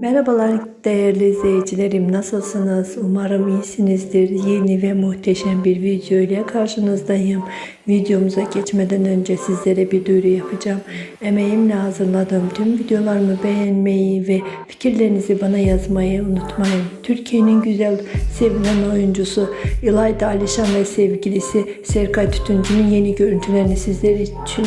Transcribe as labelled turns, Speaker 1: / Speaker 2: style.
Speaker 1: Merhabalar değerli izleyicilerim nasılsınız? Umarım iyisinizdir. Yeni ve muhteşem bir video ile karşınızdayım. Videomuza geçmeden önce sizlere bir duyuru yapacağım. Emeğimle hazırladığım tüm videolarımı beğenmeyi ve fikirlerinizi bana yazmayı unutmayın. Türkiye'nin güzel sevilen oyuncusu İlayda Alişan ve sevgilisi Serkay Tütüncü'nün yeni görüntülerini sizler için